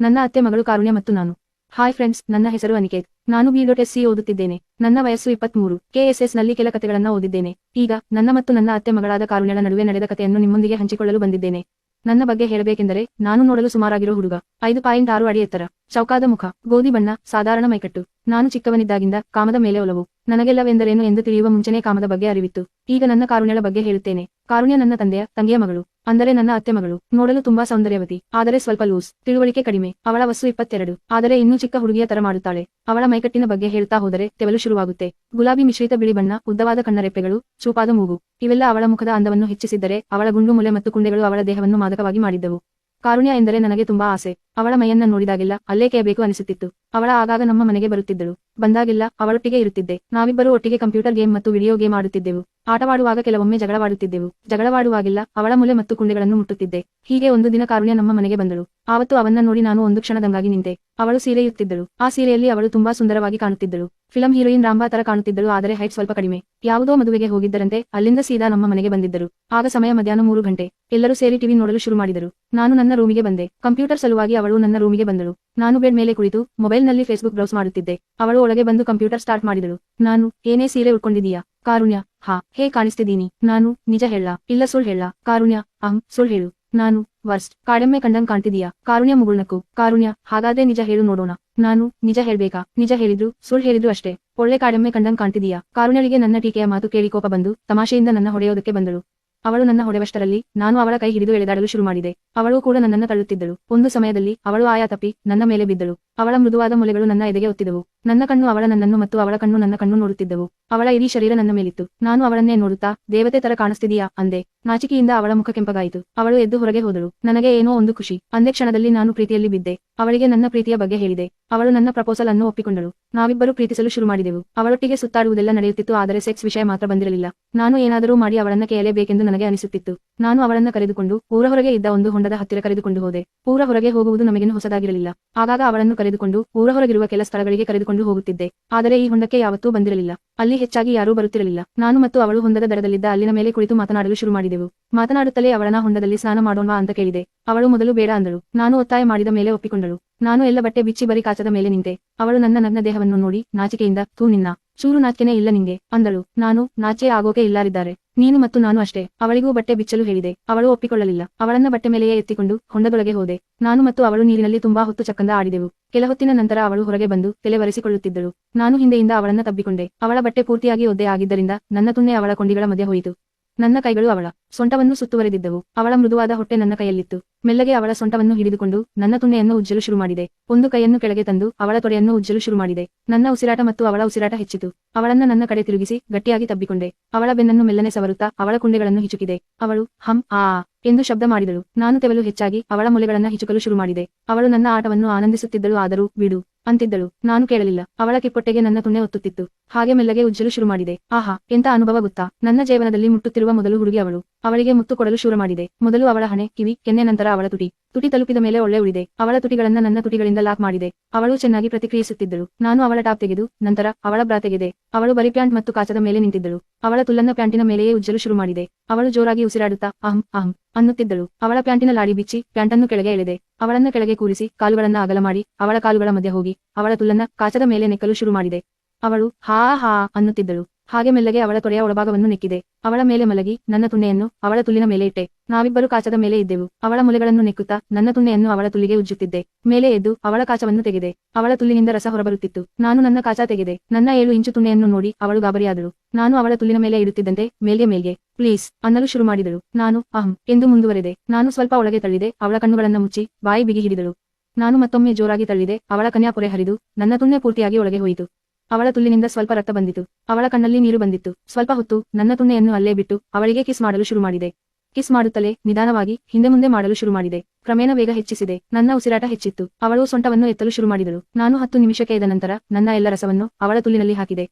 ನನ್ನ ಅತ್ತೆ ಮಗಳು ಕಾರುಣ್ಯ ಮತ್ತು ನಾನು. ಹಾಯ್ ಫ್ರೆಂಡ್ಸ್ ನನ್ನ ಹೆಸರು ಅನಿಕೇತ್. ನಾನು ಬಿ ಡಾಟ್ ಎಸ್ ಸಿ ಓದುತ್ತಿದ್ದೇನೆ. ನನ್ನ ವಯಸ್ಸು ಇಪ್ಪತ್ಮೂರು. ಕೆಎಸ್ಎಸ್ನಲ್ಲಿ ಕೆಲ ಕಥೆಗಳನ್ನು ಓದಿದ್ದೇನೆ. ಈಗ ನನ್ನ ಮತ್ತು ನನ್ನ ಅತ್ತೆ ಮಗಳಾದ ಕಾರುಣ್ಯಳ ನಡುವೆ ನಡೆದ ಕಥೆಯನ್ನು ನಿಮ್ಮೊಂದಿಗೆ ಹಂಚಿಕೊಳ್ಳಲು ಬಂದಿದ್ದೇನೆ. ನನ್ನ ಬಗ್ಗೆ ಹೇಳಬೇಕೆಂದರೆ, ನಾನು ನೋಡಲು ಸುಮಾರಾಗಿರೋ ಹುಡುಗ. ಐದು ಪಾಯಿಂಟ್ ಆರು ಅಡಿ ಎತ್ತರ. ಚೌಕಾದ ಮುಖ, ಗೋಧಿ ಬಣ್ಣ, ಸಾಧಾರಣ ಮೈಕಟ್ಟು. ನಾನು ಚಿಕ್ಕವನಿದ್ದಾಗಿಂದ ಕಾಮದ ಮೇಲೆ ಒಲವು. ನನಗೆಲ್ಲವೆಂದರೇನು ಎಂದು ತಿಳಿಯುವ ಮುಂಚೆನೇ ಕಾಮದ ಬಗ್ಗೆ ಅರಿವಿತ್ತು. ಈಗ ನನ್ನ ಕಾರುಣ್ಯಳ ಬಗ್ಗೆ ಹೇಳುತ್ತೇನೆ. ಕಾರುಣ್ಯ ನನ್ನ ತಂದೆಯ, ತಂಗಿಯ ಮಗಳು. ಅಂದರೆ ನನ್ನ ಅತ್ತೆ ಮಗಳು. ನೋಡಲು ತುಂಬಾ ಸೌಂದರ್ಯವತಿ. ಆದರೆ ಸ್ವಲ್ಪ ಲೂಸ್, ತಿಳುವಳಿಕೆ ಕಡಿಮೆ. ಅವಳ ವಸ್ತು ಇಪ್ಪತ್ತೆರಡು. ಆದರೆ ಇನ್ನೂ ಚಿಕ್ಕ ಹುಡುಗಿಯ ತರ ಮಾಡುತ್ತಾಳೆ. ಅವಳ ಮೈಕಟ್ಟಿನ ಬಗ್ಗೆ ಹೇಳ್ತಾ ಹೋದರೆ ತೆವಲು ಶುರುವಾಗುತ್ತೆ. ಗುಲಾಬಿ ಮಿಶ್ರಿತ ಬಿಳಿ ಬಣ್ಣ, ಉದ್ದವಾದ ಕಣ್ಣರೆಪ್ಪೆಗಳು, ಚೂಪಾದ ಮೂಗು. ಇವೆಲ್ಲ ಅವಳ ಮುಖದ ಅಂದವನ್ನು ಹೆಚ್ಚಿಸಿದ್ದರೆ ಅವಳ ಗುಂಡು, ಮುಲೆ ಮತ್ತು ಕುಂಡೆಗಳು ಅವಳ ದೇಹವನ್ನು ಮಾದಕವಾಗಿ ಮಾಡಿದ್ದವು. ಕಾರುಣ್ಯ ಎಂದರೆ ನನಗೆ ತುಂಬಾ ಆಸೆ. ಅವಳ ಮೈಯನ್ನ ನೋಡಿದಾಗೆಲ್ಲ ಅಲ್ಲೇ ಕೇಳಬೇಕು ಅನಿಸುತ್ತಿತ್ತು. ಅವಳ ಆಗಾಗ ನಮ್ಮ ಮನೆಗೆ ಬರುತ್ತಿದ್ದಳು. ಬಂದಾಗೆಲ್ಲ ಅವಳೊಟ್ಟಿಗೆ ಇರುತ್ತಿದ್ದೆ. ನಾವಿಬ್ಬರು ಒಟ್ಟಿಗೆ ಕಂಪ್ಯೂಟರ್ ಗೇಮ್ ಮತ್ತು ವಿಡಿಯೋ ಗೇಮ್ ಆಡುತ್ತಿದ್ದೆವು. ಆಟವಾಡುವಾಗ ಕೆಲವೊಮ್ಮೆ ಜಗಳವಾಡುತ್ತಿದ್ದೆವು. ಜಗಳವಾಡುವಾಗಿಲ್ಲ ಅವಳ ಮೂಲೆ ಮತ್ತು ಕುಂಡೆಗಳನ್ನು ಮುಟ್ಟುತ್ತಿದ್ದೆ. ಹೀಗೆ ಒಂದು ದಿನ ಕಾರುಣ್ಯ ನಮ್ಮ ಮನೆಗೆ ಬಂದಳು. ಆವತ್ತು ಅವನ್ನ ನೋಡಿ ನಾನು ಒಂದು ಕ್ಷಣದಂಗಾಗಿ ನಿಂತೆ. ಅವಳು ಸೀರೆಯುತ್ತಿದ್ದಳು. ಆ ಸೀರೆಯಲ್ಲಿ ಅವಳು ತುಂಬಾ ಸುಂದರವಾಗಿ ಕಾಣುತ್ತಿದ್ದಳು. ಫಿಲಂ ಹೀರೋಯಿನ್ ರಾಂಬಾ ತರ ಕಾಣುತ್ತಿದ್ದಳು, ಆದರೆ ಹೈಟ್ ಸ್ವಲ್ಪ ಕಡಿಮೆ. ಯಾವುದೋ ಮದುವೆಗೆ ಹೋಗಿದ್ದರಂತೆ ಅಲ್ಲಿಂದ ಸೀದಾ ನಮ್ಮ ಮನೆಗೆ ಬಂದಿದ್ದರು. ಆಗ ಸಮಯ ಮಧ್ಯಾಹ್ನ ಮೂರು ಗಂಟೆ. ಎಲ್ಲರೂ ಸೇರಿ ಟಿವಿ ನೋಡಲು ಶುರು ಮಾಡಿದರು. ನಾನು ನನ್ನ ರೂಮಿಗೆ ಬಂದೆ. ಕಂಪ್ಯೂಟರ್ ಸಲುವಾಗಿ ಅವಳು ನನ್ನ ರೂಮಿಗೆ ಬಂದಳು. ನಾನು ಬೆಡ್ ಮೇಲೆ ಕುಳಿತು ಮೊಬೈಲ್ನಲ್ಲಿ ಫೇಸ್ಬುಕ್ ಬ್ರೌಸ್ ಮಾಡುತ್ತಿದ್ದೆ. ಅವಳು ಒಳಗೆ ಬಂದು ಕಂಪ್ಯೂಟರ್ ಸ್ಟಾರ್ಟ್ ಮಾಡಿದಳು. ನಾನು ಏನೇ ಸೀರೆ ಉಟ್ಕೊಂಡಿದೀಯಾ ಕಾರುಣ್ಯ. ಹಾ ಹೇ ಕಾಣಿಸ್ತಿದ್ದೀನಿ? ನಾನು ನಿಜ ಹೇಳ, ಇಲ್ಲ ಸುಳ್ಳು ಹೇಳ. ಕಾರುಣ್ಯ, ಅಹಂ, ಸುಳ್ಳು ಹೇಳು. ನಾನು ವರ್ಸ್ಟ್, ಕಾಡೆಮ್ಮೆ ಕಂಡಂಗ್ ಕಾಣ್ತಿದೀಯಾ ಕಾರುಣ್ಯ ಮುಗುಳ್ನಕ್ಕು. ಕಾರುಣ್ಯ, ಹಾಗಾದ್ರೆ ನಿಜ ಹೇಳು ನೋಡೋಣ. ನಾನು ನಿಜ ಹೇಳ್ಬೇಕಾ? ನಿಜ ಹೇಳಿದ್ರು, ಸುಳ್ಳು ಹೇಳಿದ್ರು ಅಷ್ಟೇ. ಒಳ್ಳೆ ಕಾಡೆಮ್ಮೆ ಕಂಡಂಗ್ ಕಾಣ್ತಿದೀಯಾ ಕಾರುಣ್ಯಳಿಗೆ ನನ್ನ ಟೀಕೆಯ ಮಾತು ಕೇಳಿ ಕೋಪ ಬಂದು, ತಮಾಷೆಯಿಂದ ನನ್ನ ಹೊಡೆಯೋದಕ್ಕೆ ಬಂದಳು. ಅವಳು ನನ್ನ ಹೊಡೆವಷ್ಟರಲ್ಲಿ ನಾನು ಅವಳ ಕೈ ಹಿಡಿದು ಎಳೆದಾಡಲು ಶುರು ಮಾಡಿದೆ. ಅವಳು ಕೂಡ ನನ್ನನ್ನು ತಳ್ಳುತ್ತಿದ್ದಳು. ಒಂದು ಸಮಯದಲ್ಲಿ ಅವಳು ಆಯಾ ತಪ್ಪಿ ನನ್ನ ಮೇಲೆ ಬಿದ್ದಳು. ಅವಳ ಮೃದುವಾದ ಮೊಲೆಗಳು ನನ್ನ ಎದೆಗೆ ಒತ್ತಿದವು. ನನ್ನ ಕಣ್ಣು ಅವಳ ನನ್ನನ್ನು ಮತ್ತು ಅವಳ ಕಣ್ಣು ನನ್ನ ಕಣ್ಣು ನೋಡುತ್ತಿದ್ದವು. ಅವಳ ಇಡೀ ಶರೀರ ನನ್ನ ಮೇಲಿತ್ತು. ನಾನು ಅವಳನ್ನೇ ನೋಡುತ್ತಾ, ದೇವತೆ ತರ ಕಾಣಿಸ್ತಿದೀಯಾ? ಅಂದೆ. ನಾಚಿಕೆಯಿಂದ ಅವಳ ಮುಖ ಕೆಂಪಗಾಯಿತು. ಅವಳು ಎದ್ದು ಹೊರಗೆ ಹೋದಳು. ನನಗೆ ಏನೋ ಒಂದು ಖುಷಿ. ಅಂದೇ ಕ್ಷಣದಲ್ಲಿ ನಾನು ಪ್ರೀತಿಯಲ್ಲಿ ಬಿದ್ದೆ. ಅವಳಿಗೆ ನನ್ನ ಪ್ರೀತಿಯ ಬಗ್ಗೆ ಹೇಳಿದೆ. ಅವಳು ನನ್ನ ಪ್ರಪೋಸಲ್ ಅನ್ನು ಒಪ್ಪಿಕೊಂಡಳು. ನಾವಿಬ್ಬರು ಪ್ರೀತಿಸಲು ಶುರು ಮಾಡಿದೆವು. ಅವಳೊಟ್ಟಿಗೆ ಸುತ್ತಾಡುವುದೆಲ್ಲ ನಡೆಯುತ್ತಿತ್ತು, ಆದರೆ ಸೆಕ್ಸ್ ವಿಷಯ ಮಾತ್ರ ಬಂದಿರಲಿಲ್ಲ. ನಾನು ಏನಾದರೂ ಮಾಡಿ ಅವಳನ್ನ ಕೇಳಲೇಬೇಕೆಂದು ನನಗೆ ಅನಿಸುತ್ತಿತ್ತು. ನಾನು ಅವಳನ್ನ ಕರೆದುಕೊಂಡು ಊರ ಹೊರಗೆ ಇದ್ದ ಒಂದು ಹೊಂಡದ ಹತ್ತಿರ ಕರೆದುಕೊಂಡು ಹೋದೆ. ಊರ ಹೊರಗೆ ಹೋಗುವುದು ನಮಗೇನು ಹೊಸದಾಗಿರಲಿಲ್ಲ. ಆಗಾಗ ಅವಳನ್ನು ಕರೆದುಕೊಂಡು ಊರ ಹೊರಗಿರುವ ಕೆಲ ಸ್ಥಳಗಳಿಗೆ ಕರೆದುಕೊಂಡು ಹೋಗುತ್ತಿದ್ದೆ. ಆದರೆ ಈ ಹೊಂಡಕ್ಕೆ ಯಾವತ್ತೂ ಬಂದಿರಲಿಲ್ಲ. ಅಲ್ಲಿ ಹೆಚ್ಚಾಗಿ ಯಾರೂ ಬರುತ್ತಿರಲಿಲ್ಲ. ನಾನು ಮತ್ತು ಅವಳು ಹೊಂಡದ ದರದಲ್ಲಿದ್ದ ಅಲ್ಲಿನ ಮೇಲೆ ಕುಳಿತು ಮಾತನಾಡಲು ಶುರು ಮಾಡಿದೆವು. ಮಾತನಾಡುತ್ತಲೇ ಅವಳನ ಹೊಂಡದಲ್ಲಿ ಸ್ನಾನ ಮಾಡೋಣ ಅಂತ ಕೇಳಿದೆ. ಅವಳು ಮೊದಲು ಬೇಡ ಅಂದಳು. ನಾನು ಒತ್ತಾಯ ಮಾಡಿದ ಮೇಲೆ ಒಪ್ಪಿಕೊಂಡಳು. ನಾನು ಎಲ್ಲ ಬಟ್ಟೆ ಬಿಚ್ಚಿ ಬರಿ ಕಾಚದ ಮೇಲೆ ನಿಂತೆ. ಅವಳು ನನ್ನ ನಗ್ನ ದೇಹವನ್ನು ನೋಡಿ ನಾಚಿಕೆಯಿಂದ, ತೂ ನಿನ್ನ. ಚೂರು ನಾಚಿಕೆನೇ ಇಲ್ಲ ನಿಂಗೆ, ಅಂದಳು. ನಾನು ನಾಚೆ ಆಗೋಕೆ ಇಲ್ಲಾರಿದ್ದಾರೆ. ನೀನು ಮತ್ತು ನಾನು ಅಷ್ಟೇ. ಅವಳಿಗೂ ಬಟ್ಟೆ ಬಿಚ್ಚಲು ಹೇಳಿದೆ. ಅವಳು ಒಪ್ಪಿಕೊಳ್ಳಲಿಲ್ಲ. ಅವಳನ್ನ ಬಟ್ಟೆ ಮೇಲೆಯೇ ಎತ್ತಿಕೊಂಡು ಹೊಂಡದೊಳಗೆ ಹೋದೆ. ನಾನು ಮತ್ತು ಅವಳು ನೀರಿನಲ್ಲಿ ತುಂಬಾ ಹೊತ್ತು ಚಕ್ಕಂದ ಆಡಿದೆವು. ಕೆಲ ಹೊತ್ತಿನ ನಂತರ ಅವಳು ಹೊರಗೆ ಬಂದು ತಲೆ ಒರೆಸಿಕೊಳ್ಳುತ್ತಿದ್ದಳು ನಾನು ಹಿಂದೆಯಿಂದ ಅವಳನ್ನ ತಬ್ಬಿಕೊಂಡೆ. ಅವಳ ಬಟ್ಟೆ ಪೂರ್ತಿಯಾಗಿ ಒದ್ದೆ ಆಗಿದ್ದರಿಂದ ನನ್ನ ತುನ್ನೆ ಅವಳ ಕೊಂಡಿಗಳ ಮಧ್ಯೆ ಹೋಯಿತು. ನನ್ನ ಕೈಗಳು ಅವಳ. ಸೊಂಟವನ್ನು ಸುತ್ತುವರೆದಿದ್ದವು. ಅವಳ ಮೃದುವಾದ ಹೊಟ್ಟೆ ನನ್ನ ಕೈಯಲ್ಲಿತ್ತು. ಮೆಲ್ಲಗೆ ಅವಳ ಸೊಂಟವನ್ನು ಹಿಡಿದುಕೊಂಡು ನನ್ನ ತುಂಡೆಯನ್ನು ಉಜ್ಜಲು ಶುರು ಮಾಡಿದೆ. ಒಂದು ಕೈಯನ್ನು ಕೆಳಗೆ ತಂದು ಅವಳ ತೊಡೆಯನ್ನು ಉಜ್ಜಲು ಶುರು ಮಾಡಿದೆ. ನನ್ನ ಉಸಿರಾಟ ಮತ್ತು ಅವಳ ಉಸಿರಾಟ ಹೆಚ್ಚಿತು. ಅವಳನ್ನ ನನ್ನ ಕಡೆ ತಿರುಗಿಸಿ ಗಟ್ಟಿಯಾಗಿ ತಬ್ಬಿಕೊಂಡೆ. ಅವಳ ಬೆನ್ನನ್ನು ಮೆಲ್ಲನೆ ಸವರುತ್ತಾ ಅವಳ ಕುಂಡೆಗಳನ್ನು ಹಿಚುಕಿದೆ. ಅವಳು, ಹಂ, ಆ ಎಂದು ಶಬ್ದ ಮಾಡಿದಳು. ನಾನು ತೆವಲು ಹೆಚ್ಚಾಗಿ ಅವಳ ಮೊಲೆಗಳನ್ನ ಹಿಚುಕಲು ಶುರು ಮಾಡಿದೆ. ಅವಳು ನನ್ನ ಆಟವನ್ನು ಆನಂದಿಸುತ್ತಿದ್ದಳು, ಆದರೂ ಬಿಡು, ಅಂತಿದ್ದಳು. ನಾನು ಕೇಳಲಿಲ್ಲ. ಅವಳ ಕಿಪ್ಪೊಟ್ಟೆಗೆ ನನ್ನ ತುಣ್ಣೆ ಒತ್ತುತ್ತಿತ್ತು. ಹಾಗೆ ಮೆಲ್ಲಗೆ ಉಜ್ಜಲು ಶುರು ಮಾಡಿದೆ. ಆಹಾ ಎಂತ ಅನುಭವ ಗೊತ್ತಾ? ನನ್ನ ಜೀವನದಲ್ಲಿ ಮುಟ್ಟುತ್ತಿರುವ ಮೊದಲು ಹುಡುಗಿ ಅವಳು. ಅವಳಿಗೆ ಮುತ್ತು ಕೊಡಲು ಶುರು ಮಾಡಿದೆ. ಮೊದಲು ಅವಳ ಹಣೆ, ಕಿವಿ, ಕೆನ್ನೆ, ನಂತರ ಅವಳ ತುಟಿ. ತುಟಿ ತಲುಪಿದ ಮೇಲೆ ಒಳ್ಳೆ ಉಳಿದೆ. ಅವಳ ತುಟಿಗಳನ್ನ ನನ್ನ ತುಟಿಗಳಿಂದ ಲಾಕ್ ಮಾಡಿದೆ. ಅವಳು ಚೆನ್ನಾಗಿ ಪ್ರತಿಕ್ರಿಯಿಸುತ್ತಿದ್ದಳು. ನಾನು ಅವಳ ಟಾಪ್ ತೆಗೆದು, ನಂತರ ಅವಳ ಬ್ರಾ ತೆಗೆದೆ. ಅವಳು ಬರಿ ಪ್ಯಾಂಟ್ ಮತ್ತು ಕಾಚದ ಮೇಲೆ ನಿಂತಿದ್ದಳು. ಅವಳ ತುಲ್ಲನ್ನ ಪ್ಯಾಂಟಿನ ಮೇಲೆಯೇ ಉಜ್ಜಲು ಶುರು ಮಾಡಿದೆ. ಅವಳು ಜೋರಾಗಿ ಉಸಿರಾಡುತ್ತಾ, ಅಹಂ ಅಹಂ, ಅನ್ನುತ್ತಿದ್ದಳು. ಅವಳ ಪ್ಯಾಂಟಿನ ಲಾಡಿ ಬಿಚ್ಚಿ, ಪ್ಯಾಂಟನ್ನು ಕೆಳಗೆ ಎಳೆದೆ. ಅವಳನ್ನ ಕೆಳಗೆ ಕೂರಿಸಿ, ಕಾಲುಗಳನ್ನ ಅಗಲ ಮಾಡಿ, ಅವಳ ಕಾಲುಗಳ ಮಧ್ಯೆ ಹೋಗಿ, ಅವಳ ತುಲ್ಲನ್ನ ಕಾಚದ ಮೇಲೆ ನೆಕ್ಕಲು ಶುರು ಮಾಡಿದೆ. ಅವಳು, ಹಾ ಹಾ, ಅನ್ನುತ್ತಿದ್ದಳು. ಹಾಗೆ ಮೆಲ್ಲಗೆ ಅವಳ ತೊಡೆಯ ಒಳಭಾಗವನ್ನು ನೆಕ್ಕಿದೆ. ಅವಳ ಮೇಲೆ ಮಲಗಿ, ನನ್ನ ತುಣ್ಣೆಯನ್ನು ಅವಳ ತುಲ್ಲಿನ ಮೇಲೆ ಇಟ್ಟೆ. ನಾವಿಬ್ಬರು ಕಾಚದ ಮೇಲೆ ಇದ್ದೆವು. ಅವಳ ಮುಲೆಗಳನ್ನು ನೆಕ್ಕುತ್ತಾ, ನನ್ನ ತುಣ್ಣೆಯನ್ನು ಅವಳ ತುಲ್ಲಿಗೆ ಉಜ್ಜುತ್ತಿದ್ದೆ. ಮೇಲೆ ಎದ್ದು ಅವಳ ಕಾಚವನ್ನು ತೆಗೆದೆ. ಅವಳ ತುಲ್ಲಿನಿಂದ ರಸ ಹೊರಬರುತ್ತಿತ್ತು. ನಾನು ನನ್ನ ಕಾಚ ತೆಗೆದೆ. ನನ್ನ ಏಳು ಇಂಚು ತುಣ್ಣೆಯನ್ನು ನೋಡಿ ಅವಳು ಗಾಬರಿಯಾದಳು. ನಾನು ಅವಳ ತುಲ್ಲಿನ ಮೇಲೆ ಇಡುತ್ತಿದ್ದಂತೆ ಮೇಲ್ಗೆ ಮೇಲ್ಗೆ, ಪ್ಲೀಸ್, ಅನ್ನಲು ಶುರು ಮಾಡಿದಳು. ನಾನು, ಅಹಂ, ಎಂದು ಮುಂದುವರೆದೆ. ನಾನು ಸ್ವಲ್ಪ ಒಳಗೆ ತಳ್ಳಿದೆ. ಅವಳ ಕಣ್ಣುಗಳನ್ನು ಮುಚ್ಚಿ ಬಾಯಿ ಬಿಗಿ ಹಿಡಿದಳು ನಾನು ಮತ್ತೊಮ್ಮೆ ಜೋರಾಗಿ ತಳ್ಳಿದೆ. ಅವಳ ಕನ್ಯಾಪೊರೆ ಹರಿದು, ನನ್ನ ತುಣ್ಣೆ ಪೂರ್ತಿಯಾಗಿ ಒಳಗೆ ಹೋಯಿತು. ಅವಳ ತುಲ್ಲಿನಿಂದ ಸ್ವಲ್ಪ ರಕ್ತ ಬಂದಿತು. ಅವಳ ಕಣ್ಣಲ್ಲಿ ನೀರು ಬಂದಿತ್ತು. ಸ್ವಲ್ಪ ಹೊತ್ತು ನನ್ನ ತುಣ್ಣೆಯನ್ನು ಅಲ್ಲೇ ಬಿಟ್ಟು ಅವಳಿಗೆ ಕಿಸ್ ಮಾಡಲು ಶುರು ಮಾಡಿದೆ ಕಿಸ್ ಮಾಡುತ್ತಲೇ ನಿಧಾನವಾಗಿ ಹಿಂದೆ ಮುಂದೆ ಮಾಡಲು ಶುರು ಮಾಡಿದೆ ಕ್ರಮೇಣ ವೇಗ ಹೆಚ್ಚಿಸಿದೆ. ನನ್ನ ಉಸಿರಾಟ ಹೆಚ್ಚಿತ್ತು. ಅವಳು ಸೊಂಟವನ್ನು ಎತ್ತಲು ಶುರು ಮಾಡಿದಳು ನಾನು ಹತ್ತು ನಿಮಿಷಕ್ಕೆ ನಂತರ ನನ್ನ ಎಲ್ಲ ರಸವನ್ನು ಅವಳ ತುಲ್ಲಿನಲ್ಲಿ ಹಾಕಿದೆ.